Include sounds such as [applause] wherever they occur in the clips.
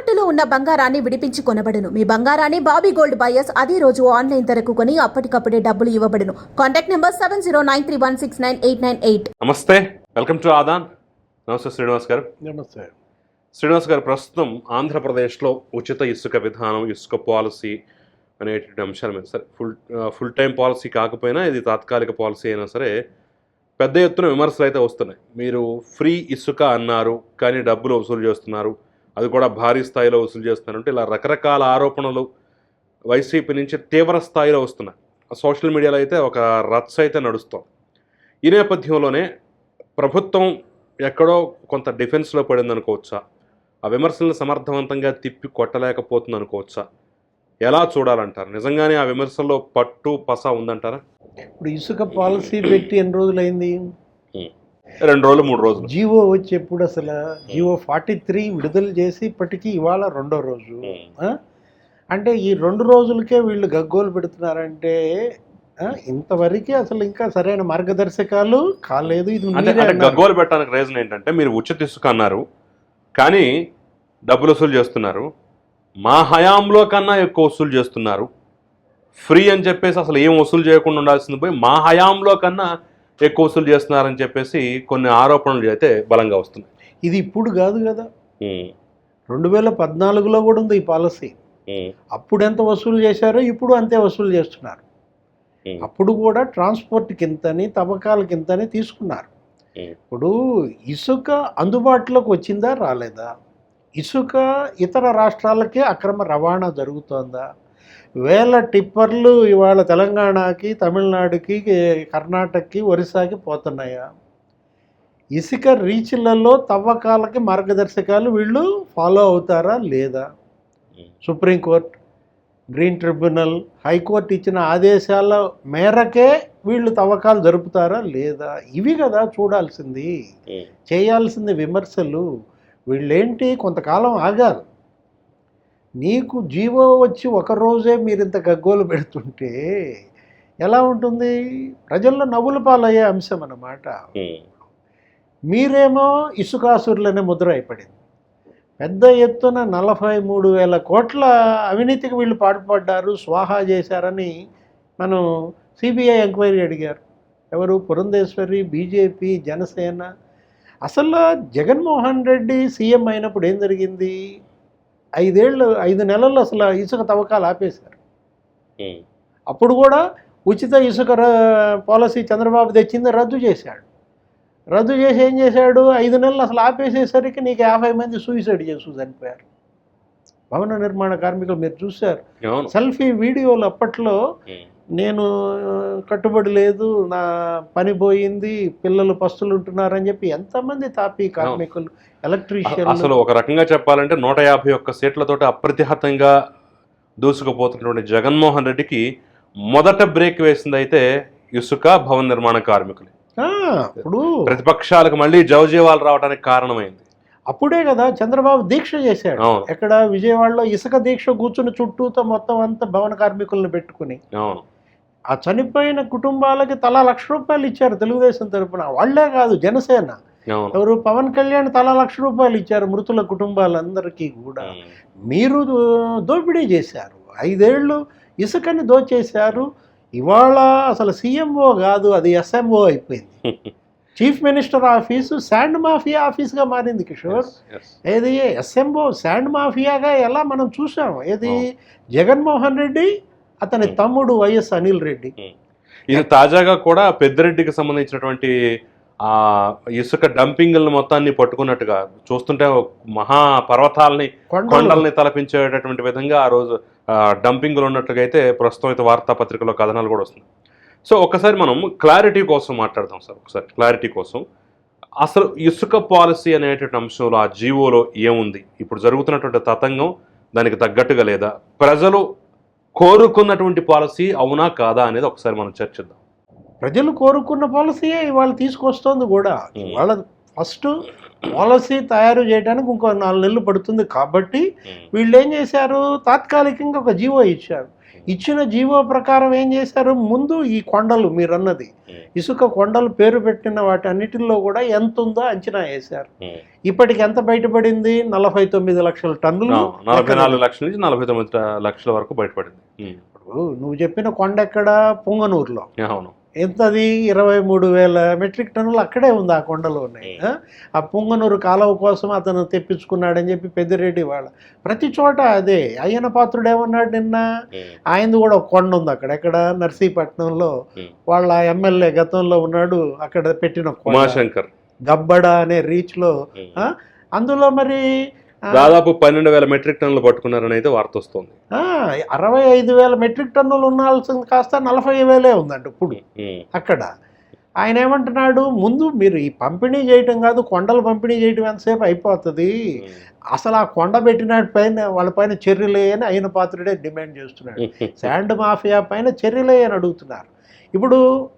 తాకట్టులో ఉన్న బంగారాన్ని విడిపించి కొనబడును. మీ బంగారాన్ని బాబీ గోల్డ్ బయర్స్ అదే రోజు ఆన్లైన్ ధరకు కొని అప్పటికప్పుడే డబ్బులు ఇవ్వబడును. Contact number seven zero nine three one six nine eight nine eight. నమస్తే. Welcome to Aadhan. నమస్తే శ్రీనివాస్ గారు. నమస్తే. శ్రీనివాస్ గారు ప్రస్తుతం ఆంధ్రప్రదేశ్లో ఉచిత ఇసుక విధానం ఇసుక పాలసీ అనేటువంటి అంశాల మీద సరే ఫుల్ ఫుల్ టైం పాలసీ కాకపోయినా ఇది తాత్కాలిక పాలసీ అయినా సరే పెద్ద ఎత్తున విమర్శలు అయితే వస్తున్నాయి. మీరు ఫ్రీ ఇసుక అన్నారు కానీ డబ్బులు వసూలు చేస్తున్నారు. అది కూడా భారీ స్థాయిలో వసూలు చేస్తున్నారంటే ఇలా రకరకాల ఆరోపణలు వైసీపీ నుంచి తీవ్ర స్థాయిలో వస్తున్నాయి. సోషల్ మీడియాలో అయితే ఒక రచ్చ అయితే నడుస్తాం ఈ నేపథ్యంలోనే ప్రభుత్వం ఎక్కడో కొంత డిఫెన్స్లో పడింది అనుకోవచ్చా ఆ విమర్శలను సమర్థవంతంగా తిప్పి కొట్టలేకపోతుంది అనుకోవచ్చా ఎలా చూడాలంటారు? నిజంగానే ఆ విమర్శల్లో పట్టు పస ఉందంటారా? ఇప్పుడు ఇసుక పాలసీ పెట్టి ఎన్ని రోజులైంది? రెండు రోజులు మూడు రోజులు. జీవో వచ్చి ఎప్పుడు అసలు జీవో ఫార్టీ త్రీ విడుదల చేసి ఇప్పటికీ ఇవాళ రెండో రోజు? అంటే ఈ రెండు రోజులకే వీళ్ళు గగ్గోలు పెడుతున్నారంటే ఇంతవరకే అసలు ఇంకా సరైన మార్గదర్శకాలు కాలేదు. ఇది. గగ్గోలు పెట్టడానికి రీజన్ ఏంటంటే మీరు ఉచిత ఇసుక అన్నారు కానీ డబ్బులు వసూలు చేస్తున్నారు. మా హయాంలో కన్నా ఎక్కువ వసూలు చేస్తున్నారు. ఫ్రీ అని చెప్పేసి అసలు ఏం వసూలు చేయకుండా ఉండాల్సింది పోయి మా హయాంలో కన్నా ఎక్కువ వసూలు చేస్తున్నారని చెప్పేసి కొన్ని ఆరోపణలు అయితే బలంగా వస్తున్నాయి. ఇది ఇప్పుడు కాదు కదా. రెండు వేల పద్నాలుగులో కూడా ఉంది ఈ పాలసీ. అప్పుడు ఎంత వసూలు చేశారో ఇప్పుడు అంతే వసూలు చేస్తున్నారు. అప్పుడు కూడా ట్రాన్స్పోర్ట్ కింతని తవ్వకాల కింతని తీసుకున్నారు. ఇప్పుడు ఇసుక అందుబాటులోకి వచ్చిందా రాలేదా? ఇసుక ఇతర రాష్ట్రాలకే అక్రమ రవాణా జరుగుతోందా? వేల టిప్పర్లు ఇవాళ తెలంగాణకి తమిళనాడుకి కర్ణాటకకి ఒరిస్సాకి పోతున్నాయా. ఇసుక రీచ్లలో తవ్వకాలకి మార్గదర్శకాలు వీళ్ళు ఫాలో అవుతారా లేదా? సుప్రీంకోర్టు గ్రీన్ ట్రిబ్యునల్ హైకోర్టు ఇచ్చిన ఆదేశాల మేరకే వీళ్ళు తవ్వకాలు జరుపుతారా లేదా? ఇవి కదా చూడాల్సింది. చేయాల్సింది విమర్శలు. వీళ్ళేంటి కొంతకాలం ఆగారు. నీకు జీవో వచ్చి ఒక రోజే మీరు ఇంత గగ్గోలు పెడుతుంటే ఎలా ఉంటుంది? ప్రజల్లో నవ్వుల పాలయ్యే అంశం అన్నమాట. మీరేమో ఇసుకాసురులనే ముద్ర అయిపడింది. పెద్ద ఎత్తున నలభై మూడు వేల కోట్ల అవినీతికి వీళ్ళు పాటుపడ్డారు స్వాహా చేశారని మనం సిబిఐ ఎంక్వైరీ అడిగారు. ఎవరు? పురంధేశ్వరి బీజేపీ జనసేన. అసలు జగన్మోహన్ రెడ్డి సీఎం అయినప్పుడు ఏం జరిగింది? ఐదేళ్ళు ఐదు నెలల్లో అసలు ఇసుక తవ్వకాలు ఆపేశారు. అప్పుడు కూడా ఉచిత ఇసుక పాలసీ చంద్రబాబు తెచ్చింది రద్దు చేశాడు. రద్దు చేసి ఏం చేశాడు? ఐదు నెలలు అసలు ఆపేసేసరికి నీకు యాభై మంది సూసైడ్ చేసు చనిపోయారు. భవన నిర్మాణ కార్మికులు మీరు చూశారు. సెల్ఫీ వీడియోలు అప్పట్లో. నేను కట్టుబడి లేదు నా పని పోయింది పిల్లలు పస్తులు ఉంటున్నారని చెప్పి ఎంతమంది తాపీ కార్మికులు ఎలక్ట్రీషియన్ అసలు ఒక రకంగా చెప్పాలంటే నూట యాభై ఒక్క సీట్లతోటి అప్రతిహతంగా దూసుకుపోతున్నటువంటి జగన్మోహన్ రెడ్డికి మొదట బ్రేక్ వేసింది అయితే ఇసుక భవన నిర్మాణ కార్మికులు. ఇప్పుడు ప్రతిపక్షాలకు మళ్ళీ జవజీవాలు రావడానికి కారణమైంది. అప్పుడే కదా చంద్రబాబు దీక్ష చేశాడు. ఎక్కడ విజయవాడలో ఇసుక దీక్ష కూర్చుని చుట్టూతో మొత్తం అంతా భవన కార్మికులను పెట్టుకుని. అవును. ఆ చనిపోయిన కుటుంబాలకి తలా లక్ష రూపాయలు ఇచ్చారు తెలుగుదేశం తరపున. వాళ్ళే కాదు జనసేన. ఎవరు? పవన్ కళ్యాణ్ తలా లక్ష రూపాయలు ఇచ్చారు మృతుల కుటుంబాలందరికీ కూడా. మీరు దోపిడీ చేశారు. ఐదేళ్ళు ఇసుకని దోచేశారు. ఇవాళ అసలు సీఎంఓ కాదు అది ఎస్ఎంఓ అయిపోయింది. [laughs] Chief minister office sand mafia ఆఫీస్గా మారింది కిషోర్. ఏది? ఎస్ఎంఓ శాండ్ మాఫియాగా ఎలా మనం చూసాం? ఏది. జగన్మోహన్ రెడ్డి అతని. తమ్ముడు వైఎస్ అనిల్ రెడ్డి. ఇది తాజాగా కూడా పెద్దిరెడ్డికి సంబంధించినటువంటి ఆ ఇసుక డంపింగ్లను మొత్తాన్ని పట్టుకున్నట్టుగా చూస్తుంటే మహా పర్వతాలని కొండలు. కొండల్ని తలపించేటటువంటి విధంగా ఆ రోజు డంపింగ్లు ఉన్నట్టుగా అయితే ప్రస్తుతం అయితే వార్తాపత్రికలో కథనాలు కూడా వస్తుంది సో ఒకసారి మనం క్లారిటీ కోసం మాట్లాడదాం సార్ ఒకసారి క్లారిటీ కోసం. అసలు ఇసుక పాలసీ అనేటువంటి అంశంలో ఆ జీవోలో ఏముంది? ఇప్పుడు జరుగుతున్నటువంటి తతంగం దానికి తగ్గట్టుగా లేదా? ప్రజలు కోరుకున్నటువంటి పాలసీ అవునా కాదా అనేది ఒకసారి మనం చర్చిద్దాం. ప్రజలు కోరుకున్న పాలసీయే ఇవాళ తీసుకొస్తోంది కూడా. ఇవాళ ఫస్ట్ పాలసీ తయారు చేయడానికి ఇంకో నాలుగు నెలలు పడుతుంది కాబట్టి వీళ్ళు ఏం చేశారు? తాత్కాలికంగా ఒక జీవో ఇచ్చారు. ఇచ్చిన జీవో ప్రకారం ఏం చేశారు? ముందు ఈ కొండలు మీరు అన్నది ఉమ్, ఇసుక కొండలు పేరు పెట్టిన వాటి అన్నిటిలో కూడా ఎంత ఉందో అంచనా వేశారు. ఇప్పటికి ఎంత బయటపడింది? నలభై తొమ్మిది లక్షల టన్నులు. నలభై నాలుగు లక్షల నుంచి నలభై తొమ్మిది లక్షల వరకు బయటపడింది. నువ్వు చెప్పిన కొండ ఎక్కడ? పొంగనూరులో. అవును. ఎంతది? ఇరవై మూడు వేల మెట్రిక్ టన్నులు అక్కడే ఉంది ఆ కొండలో ఉన్నాయి ఆ? పొంగనూరు కాలువ కోసం అతను తెప్పించుకున్నాడని చెప్పి పెద్దిరెడ్డి వాళ్ళ. ప్రతి చోట అదే అయ్యన పాత్రుడు ఏమన్నాడు నిన్న? ఆయనది కూడా ఒక కొండ ఉంది అక్కడ ఎక్కడ? నర్సీపట్నంలో. వాళ్ళ ఎమ్మెల్యే గతంలో ఉన్నాడు అక్కడ పెట్టిన కొండ. గబ్బడ అనే రీచ్లో? అందులో మరి దాదాపు పన్నెండు వేల మెట్రిక్ టన్నులు పట్టుకున్నారని అయితే వార్త వస్తుంది. అరవై ఐదు వేల మెట్రిక్ టన్నులు ఉండాల్సింది కాస్త నలభై వేలే ఉందంట ఇప్పుడు. అక్కడ. ఆయన ఏమంటున్నాడు ముందు మీరు ఈ పంపిణీ చేయటం కాదు కొండలు పంపిణీ చేయటం ఎంతసేపు అయిపోతుంది? అసలు ఆ కొండ పెట్టిన పైన వాళ్ళ పైన చర్యలే అని అయిన పాత్రుడే డిమాండ్ చేస్తున్నాడు. శాండ్ మాఫియా పైన చర్యలే అని అడుగుతున్నారు. ఇప్పుడు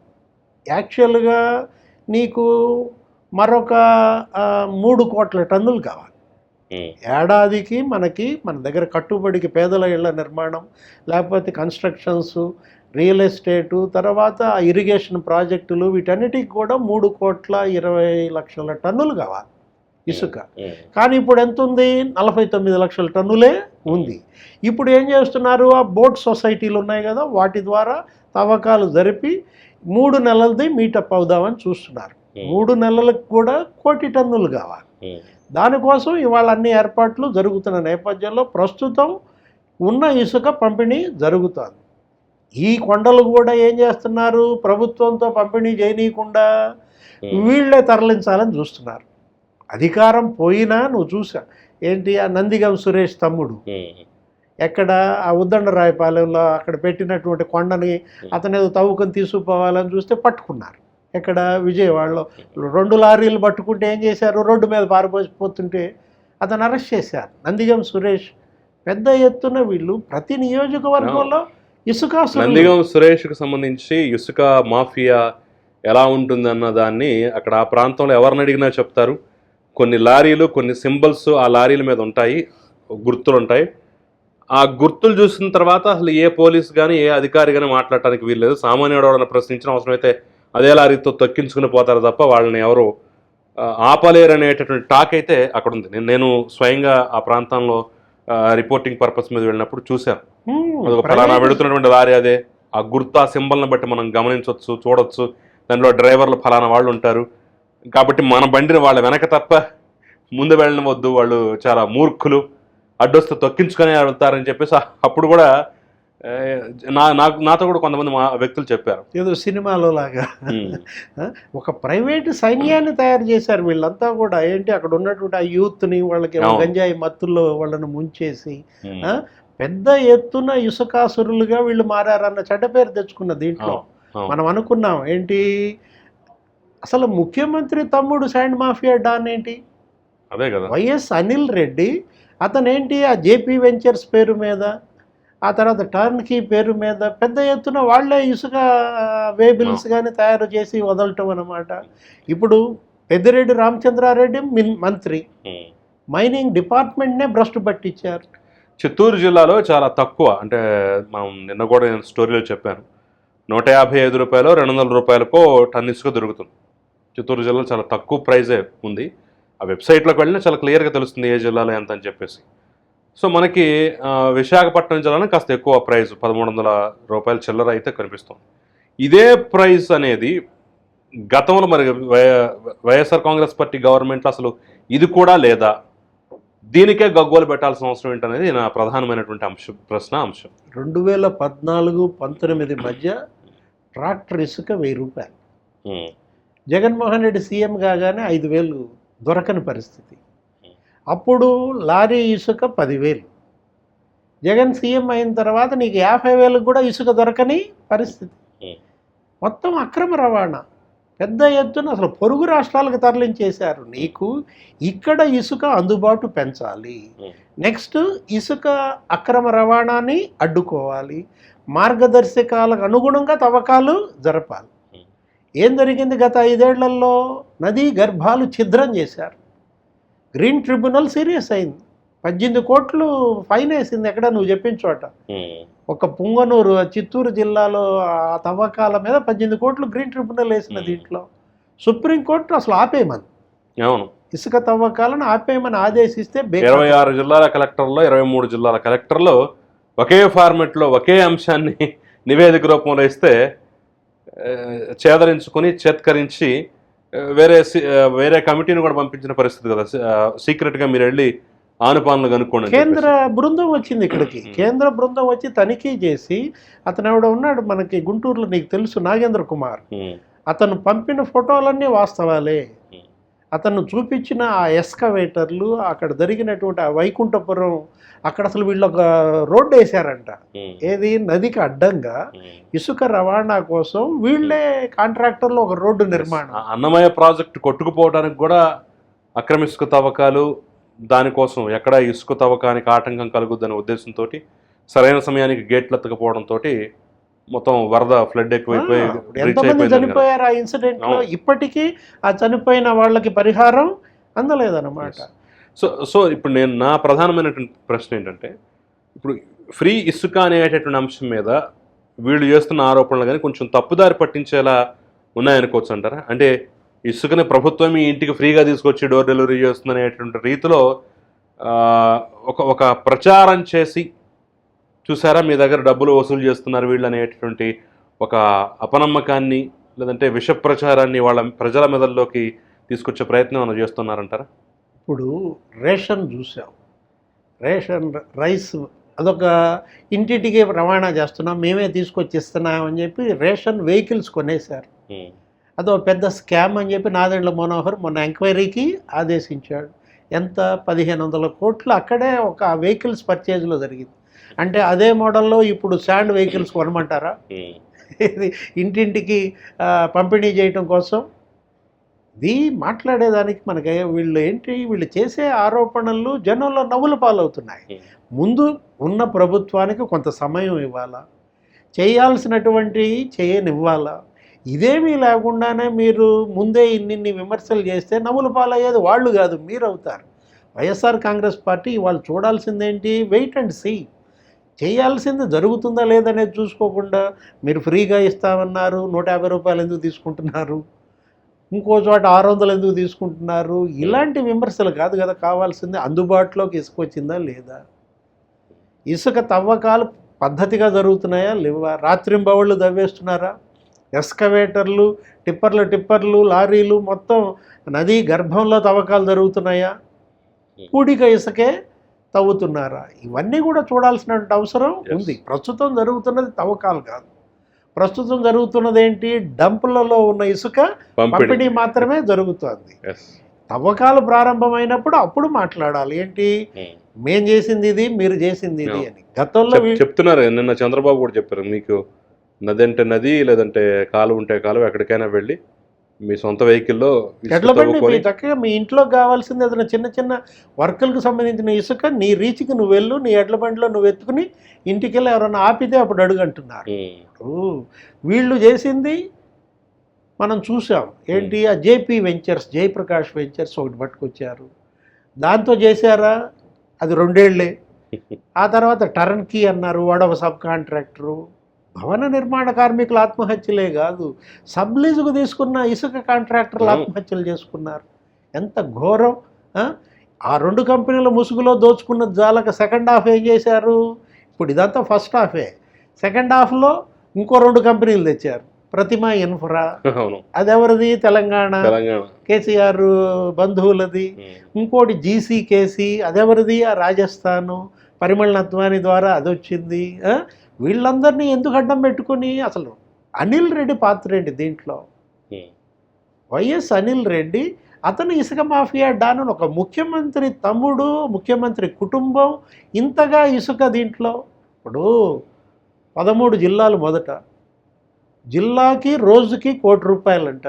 యాక్చువల్గా నీకు మరొక మూడు కోట్ల టన్నులు కావాలి. ఏడాదికి మనకి మన దగ్గర కట్టుబడికి పేదల ఇళ్ళ నిర్మాణం లేకపోతే కన్స్ట్రక్షన్స్ రియల్ ఎస్టేటు తర్వాత ఇరిగేషన్ ప్రాజెక్టులు వీటన్నిటికి కూడా మూడు కోట్ల ఇరవై లక్షల టన్నులు కావాలి ఇసుక. ఉమ్, కానీ ఇప్పుడు ఎంత ఉంది? నలభై తొమ్మిది లక్షల టన్నులే ఉంది. ఇప్పుడు ఏం చేస్తున్నారు? ఆ బోట్ సొసైటీలు ఉన్నాయి కదా వాటి ద్వారా తవ్వకాలు జరిపి మూడు నెలలది మీటప్ అవుదామని చూస్తున్నారు. మూడు నెలలకు కూడా కోటి టన్నులు కావాలి. దానికోసం ఇవాళ అన్ని ఏర్పాట్లు జరుగుతున్న నేపథ్యంలో ప్రస్తుతం ఉన్న ఇసుక పంపిణీ జరుగుతుంది. ఈ కొండలు కూడా ఏం చేస్తున్నారు? ప్రభుత్వంతో పంపిణీ చేయనీయకుండా. వీళ్ళే తరలించాలని చూస్తున్నారు. అధికారం పోయినా నువ్వు చూసా. ఏంటి? ఆ నందిగం సురేష్ తమ్ముడు. ఎక్కడ? ఆ ఉద్దండరాయపాలెంలో అక్కడ పెట్టినటువంటి కొండని అతను ఏదో తవ్వుకొని తీసుకుపోవాలని చూస్తే పట్టుకున్నారు. ఎక్కడ? విజయవాడలో. రెండు లారీలు పట్టుకుంటే ఏం చేశారు? రోడ్డు మీద పారిపోతుంటే అతను అరెస్ట్ చేశారు. నందిగం సురేష్ పెద్ద ఎత్తున వీళ్ళు ప్రతి నియోజకవర్గంలో ఇసుక నందిగం సురేష్కి సంబంధించి ఇసుక మాఫియా ఎలా ఉంటుందన్న దాన్ని అక్కడ ఆ ప్రాంతంలో ఎవరిని అడిగినా చెప్తారు. కొన్ని లారీలు కొన్ని సింబల్స్ ఆ లారీల మీద ఉంటాయి. గుర్తులు ఉంటాయి ఆ గుర్తులు చూసిన తర్వాత అసలు ఏ పోలీస్ కానీ ఏ అధికారి కానీ మాట్లాడటానికి వీల్లేదు. సామాన్యుడు ఎవరైనా ప్రశ్నించిన అవసరమైతే అదే లారీతో తొక్కించుకుని పోతారు తప్ప వాళ్ళని ఎవరు ఆ, ఆపలేరు అనేటటువంటి టాక్ అయితే అక్కడ ఉంది నేను నేను స్వయంగా ఆ ప్రాంతంలో రిపోర్టింగ్ పర్పస్ మీద వెళ్ళినప్పుడు చూశాను. ఫలానా వెళుతున్నటువంటి లారీ అదే. ఆ గుర్తు సింబల్ని బట్టి మనం గమనించవచ్చు చూడొచ్చు. దానిలో డ్రైవర్లు ఫలానా వాళ్ళు ఉంటారు. కాబట్టి మన బండిని వాళ్ళ వెనక తప్ప ముందు వెళ్ళడం వద్దు వాళ్ళు చాలా మూర్ఖులు. అడ్డొస్తే తొక్కించుకొని వెళ్తారని చెప్పేసి అప్పుడు కూడా నా నాకు నాతో కూడా కొంతమంది మా వ్యక్తులు చెప్పారు. ఏదో సినిమాలో లాగా. ఒక ప్రైవేటు సైన్యాన్ని తయారు చేశారు వీళ్ళంతా కూడా. ఏంటి? అక్కడ ఉన్నటువంటి ఆ యూత్ని వాళ్ళకి. గంజాయి మత్తుల్లో వాళ్ళని ముంచేసి? పెద్ద ఎత్తున ఇసుకాసురులుగా వీళ్ళు మారారన్న చెడ్డ పేరు తెచ్చుకున్న దీంట్లో. మనం అనుకున్నాం ఏంటి? అసలు ముఖ్యమంత్రి తమ్ముడు శాండ్ మాఫియా డాన్ ఏంటి? అదే కదా. Y S Anil Reddy. అతనేంటి? ఆ జేపీ వెంచర్స్ పేరు మీద ఆ తర్వాత టర్న్కీ పేరు మీద పెద్ద ఎత్తున వాళ్ళే ఇసుక వేబిల్స్ కానీ తయారు చేసి వదలటం అన్నమాట. ఇప్పుడు పెద్దిరెడ్డి రామచంద్రారెడ్డి మంత్రి. మైనింగ్ డిపార్ట్మెంట్నే భ్రష్టు పట్టించారు. చిత్తూరు జిల్లాలో చాలా తక్కువ అంటే మనం నిన్న కూడా నేను స్టోరీలో చెప్పాను. నూట యాభై ఐదు రూపాయలు రెండు వందల రూపాయలకో టన్ ఇసుక దొరుకుతుంది. చిత్తూరు జిల్లాలో చాలా తక్కువ ప్రైజే ఉంది. ఆ వెబ్సైట్లోకి వెళ్ళినా చాలా క్లియర్గా తెలుస్తుంది ఏ జిల్లాలో ఎంత అని చెప్పేసి. సో మనకి విశాఖపట్నం జిల్లాలో కాస్త ఎక్కువ ప్రైస్ పదమూడు వందల రూపాయల చిల్లర అయితే కనిపిస్తుంది. ఇదే ప్రైస్ అనేది గతంలో మరి వై- వైఎస్ఆర్ కాంగ్రెస్ పార్టీ గవర్నమెంట్లో అసలు ఇది కూడా లేదా? దీనికే గగ్గోలు పెట్టాల్సిన అవసరం ఏంటనేది నా ప్రధానమైనటువంటి అంశం ప్రశ్న అంశం. రెండు వేల పద్నాలుగు పంతొమ్మిది మధ్య ట్రాక్టర్ ఇసుక వెయ్యి రూపాయలు. జగన్మోహన్ రెడ్డి సీఎం కాగానే ఐదు వేలు దొరకని పరిస్థితి. అప్పుడు లారీ ఇసుక పదివేలు. జగన్ సీఎం అయిన తర్వాత నీకు యాభై వేలకు కూడా ఇసుక దొరకని పరిస్థితి. మొత్తం అక్రమ రవాణా. పెద్ద ఎత్తున అసలు పొరుగు రాష్ట్రాలకు తరలించేశారు. నీకు ఇక్కడ ఇసుక అందుబాటు పెంచాలి. నెక్స్ట్ ఇసుక అక్రమ రవాణాని అడ్డుకోవాలి. మార్గదర్శకాలకు అనుగుణంగా తవ్వకాలు జరపాలి. ఏం జరిగింది గత ఐదేళ్ళలో? నదీ గర్భాలు ఛిద్రం చేశారు. గ్రీన్ ట్రిబ్యునల్ సీరియస్ అయింది. పద్దెనిమిది కోట్లు ఫైన్ వేసింది ఎక్కడ నువ్వు చెప్పిన చోట. ఒక పుంగనూరు చిత్తూరు జిల్లాలో ఆ తవ్వకాల మీద పద్దెనిమిది కోట్లు గ్రీన్ ట్రిబ్యునల్ వేసిన. దీంట్లో. సుప్రీంకోర్టు అసలు ఆపేయమని. అవును. ఇసుక తవ్వకాలను ఆపేయమని ఆదేశిస్తే ఇరవై ఆరు జిల్లాల కలెక్టర్లో ఇరవై మూడు జిల్లాల కలెక్టర్లో ఒకే ఫార్మెట్లో ఒకే అంశాన్ని [laughs] నివేదిక రూపంలో ఇస్తే చేదరించుకొని చేత్కరించి వేరే వేరే కమిటీని కూడా పంపించిన పరిస్థితి కదా సీక్రెట్గా మీరు వెళ్ళి ఆనుపానులు కనుక్కోండి కేంద్ర. బృందం వచ్చింది ఇక్కడికి. కేంద్ర బృందం వచ్చి తనిఖీ చేసి అతను ఎవడ ఉన్నాడు మనకి గుంటూరులో నీకు తెలుసు నాగేంద్ర కుమార్ అతను పంపిన ఫోటోలన్నీ వాస్తవాలే. అతను చూపించిన ఆ ఎస్కవేటర్లు అక్కడ జరిగినటువంటి ఆ వైకుంఠపురం అక్కడ అసలు వీళ్ళు ఒక రోడ్డు వేశారంట. ఏది? నదికి అడ్డంగా. ఇసుక రవాణా కోసం వీళ్ళే కాంట్రాక్టర్లు ఒక రోడ్డు నిర్మాణం. అన్నమయ్య ప్రాజెక్టు కొట్టుకుపోవడానికి కూడా అక్రమ ఇసుక తవ్వకాలు దానికోసం ఎక్కడ ఇసుక తవ్వకానికి ఆటంకం కలుగుద్దనే ఉద్దేశంతో సరైన సమయానికి గేట్లు ఎత్తకపోవడంతో మొత్తం వరద ఫ్లడ్ ఎక్కువైపోయి ఎంతమంది. చనిపోయారు ఆ ఇన్సిడెంట్లో. ఇప్పటికీ ఆ చనిపోయిన వాళ్ళకి పరిహారం అందలేదన్నమాట సో సో ఇప్పుడు నేను నా ప్రధానమైనటువంటి ప్రశ్న ఏంటంటే ఇప్పుడు ఫ్రీ ఇసుక అనేటటువంటి అంశం మీద వీళ్ళు చేస్తున్న ఆరోపణలు కానీ కొంచెం తప్పుదారి పట్టించేలా ఉన్నాయనుకోవచ్చు అంటారా అంటే ఇసుకని ప్రభుత్వం ఈ ఇంటికి ఫ్రీగా తీసుకొచ్చి డోర్ డెలివరీ చేస్తుందనేటువంటి రీతిలో ఆ, ఒక ఒక ప్రచారం చేసి చూసారా మీ దగ్గర డబ్బులు వసూలు చేస్తున్నారు వీళ్ళు అనేటటువంటి ఒక అపనమ్మకాన్ని లేదంటే విష ప్రచారాన్ని వాళ్ళ ప్రజల మెదల్లోకి తీసుకొచ్చే ప్రయత్నం ఏమైనా చేస్తున్నారంటారా? ఇప్పుడు రేషన్ చూసాం. రేషన్ రైస్ అదొక ఇంటింటికి రవాణా చేస్తున్నాం మేమే తీసుకొచ్చి ఇస్తున్నాం అని చెప్పి రేషన్ వెహికల్స్ కొనేశారు. అదో పెద్ద స్కామ్ అని చెప్పి నాదెండ్ల మనోహర్ మొన్న ఎంక్వైరీకి ఆదేశించాడు. ఎంత? పదిహేను వందల కోట్లు అక్కడే ఒక వెహికల్స్ పర్చేజ్లో జరిగింది. అంటే అదే మోడల్లో ఇప్పుడు శాండ్ వెహికల్స్ కొనమంటారా. ఇది ఇంటింటికి పంపిణీ చేయటం కోసం? ఇది మాట్లాడేదానికి మనకి వీళ్ళు ఏంటి వీళ్ళు చేసే ఆరోపణలు జనంలో నవ్వుల పాలవుతున్నాయి. ఉమ్. ముందు ఉన్న ప్రభుత్వానికి కొంత సమయం ఇవ్వాలా? చేయాల్సినటువంటి చేయనివ్వాలా? ఇదేమీ లేకుండానే మీరు ముందే ఇన్నిన్ని విమర్శలు చేస్తే నవ్వుల పాలయ్యేది వాళ్ళు కాదు మీరు అవుతారు వైఎస్ఆర్ కాంగ్రెస్ పార్టీ వాళ్ళు చూడాల్సిందేంటి? Wait and see. చేయాల్సింది జరుగుతుందా లేదనేది చూసుకోకుండా మీరు ఫ్రీగా ఇస్తామన్నారు నూట యాభై రూపాయలు ఎందుకు తీసుకుంటున్నారు? ఇంకో చోట ఆరు వందలు ఎందుకు తీసుకుంటున్నారు? ఇలాంటి విమర్శలు కాదు కదా కావాల్సింది. అందుబాటులోకి ఇసుక వచ్చిందా లేదా? ఇసుక తవ్వకాలు పద్ధతిగా జరుగుతున్నాయా లేవా? రాత్రింబవళ్ళు దవ్వేస్తున్నారా ఎస్కవేటర్లు టిప్పర్లు టిప్పర్లు లారీలు మొత్తం నదీ గర్భంలో తవ్వకాలు జరుగుతున్నాయా? పూడిక ఇసుకే తవ్వుతున్నారా? ఇవన్నీ కూడా చూడాల్సిన అవసరం. ఉంది. ప్రస్తుతం జరుగుతున్నది తవ్వకాలు కాదు. ప్రస్తుతం జరుగుతున్నది ఏంటి డంపులలో ఉన్న ఇసుక పంపిణీ. మాత్రమే జరుగుతోంది. తవ్వకాలు ప్రారంభమైనప్పుడు అప్పుడు మాట్లాడాలి. ఏంటి? ఉమ్. మేం చేసింది ఇది మీరు చేసింది ఇది. అని. గతంలో చెప్తున్నారు. నిన్న చంద్రబాబు కూడా చెప్పారు. మీకు నది అంటే నది లేదంటే కాలువ ఉంటే కాలువ ఎక్కడికైనా వెళ్ళి మీ సొంత వెహికల్లో బండి చక్కగా మీ ఇంట్లో కావాల్సింది ఏదైనా చిన్న చిన్న వర్కులకు సంబంధించిన ఇసుక నీ రీచ్కి నువ్వు వెళ్ళు నీ ఎడ్ల బండిలో నువ్వు ఎత్తుకుని ఇంటికి వెళ్ళి ఎవరైనా ఆపితే అప్పుడు అడుగు అంటున్నారు ఉమ్, ఇప్పుడు వీళ్ళు చేసింది మనం చూసాం. ఏంటి? ఆ జేపీ వెంచర్స్ జయప్రకాష్ వెంచర్స్ ఒకటి పట్టుకొచ్చారు. దాంతో చేశారా? అది రెండేళ్ళే. [laughs] ఆ తర్వాత టర్న్కీ అన్నారు వాడవ సబ్ కాంట్రాక్టరు. భవన నిర్మాణ కార్మికుల ఆత్మహత్యలే కాదు. సబ్ లీజుకు తీసుకున్న ఇసుక కాంట్రాక్టర్లు. ఆత్మహత్యలు చేసుకున్నారు. ఎంత ఘోరం ఆ? రెండు కంపెనీల ముసుగులో దోచుకున్న జాలక సెకండ్ హాఫ్ ఏం చేశారు? ఇప్పుడు ఇదంతా ఫస్ట్ హాఫే. సెకండ్ హాఫ్లో ఇంకో రెండు కంపెనీలు తెచ్చారు. ప్రతిమ ఇన్ఫ్రా. అదెవరిది? తెలంగాణ. కేసీఆర్ బంధువులది. ఇంకోటి జీసీ కేసీ. అదెవరిది? ఆ రాజస్థాను. పరిమళ నత్వాని ద్వారా అది వచ్చింది ఆ? వీళ్ళందరినీ ఎందుకు అడ్డం పెట్టుకుని అసలు అనిల్ రెడ్డి పాత్ర ఏంటి దీంట్లో? వైఎస్ అనిల్ రెడ్డి అతను ఇసుక మాఫియా డాన్ ఒక ముఖ్యమంత్రి తమ్ముడు ముఖ్యమంత్రి కుటుంబం ఇంతగా ఇసుక దీంట్లో. ఇప్పుడు పదమూడు జిల్లాలు మొదట. జిల్లాకి రోజుకి కోటి రూపాయలంట.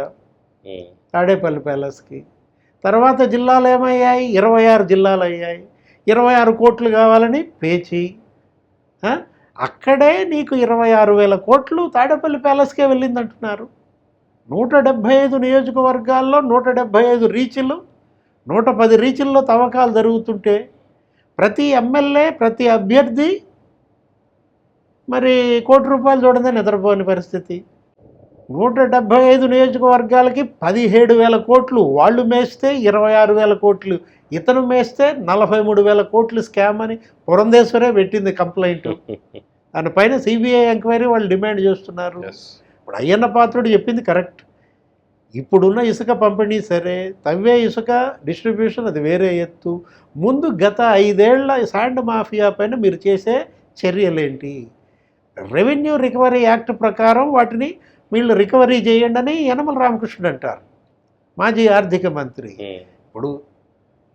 ఉమ్, తాడేపల్లి ప్యాలెస్కి. తర్వాత జిల్లాలు ఏమయ్యాయి? ఇరవై ఆరు జిల్లాలు అయ్యాయి. ఇరవై ఆరు కోట్లు కావాలని పేచి? అక్కడే నీకు ఇరవై ఆరు వేల కోట్లు తాడేపల్లి ప్యాలెస్కే వెళ్ళిందంటున్నారు. నూట డెబ్భై ఐదు నియోజకవర్గాల్లో నూట డెబ్భై ఐదు రీచ్లు నూట పది రీచ్ల్లో తవ్వకాలు జరుగుతుంటే ప్రతి ఎమ్మెల్యే ప్రతి అభ్యర్థి మరి కోటి రూపాయలు చూడదే నిద్రపోని పరిస్థితి. నూట డెబ్భై ఐదు నియోజకవర్గాలకి పదిహేడు వేల కోట్లు. వాళ్ళు మేస్తే ఇరవై ఆరు వేల కోట్లు. ఇతను మేస్తే నలభై మూడు వేల కోట్లు స్కామ్ అని పురంధేశ్వరే పెట్టింది కంప్లైంట్. [laughs] దానిపైన సిబిఐ ఎంక్వైరీ వాళ్ళు డిమాండ్ చేస్తున్నారు. ఇప్పుడు అయ్యన్న పాత్రుడు చెప్పింది కరెక్ట్. ఇప్పుడున్న ఇసుక పంపిణీ సరే తవ్వే ఇసుక డిస్ట్రిబ్యూషన్ అది వేరే ఎత్తు. ముందు గత ఐదేళ్ళ శాండ్ మాఫియా పైన మీరు చేసే చర్యలేంటి? రెవెన్యూ రికవరీ యాక్ట్ ప్రకారం వాటిని వీళ్ళు రికవరీ చేయండి అని యనమల రామకృష్ణుడు అంటారు. మాజీ ఆర్థిక మంత్రి. ఇప్పుడు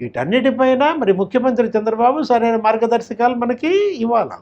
వీటన్నిటిపైన మరి ముఖ్యమంత్రి చంద్రబాబు సరైన మార్గదర్శకాలు మనకి ఇవ్వాలి?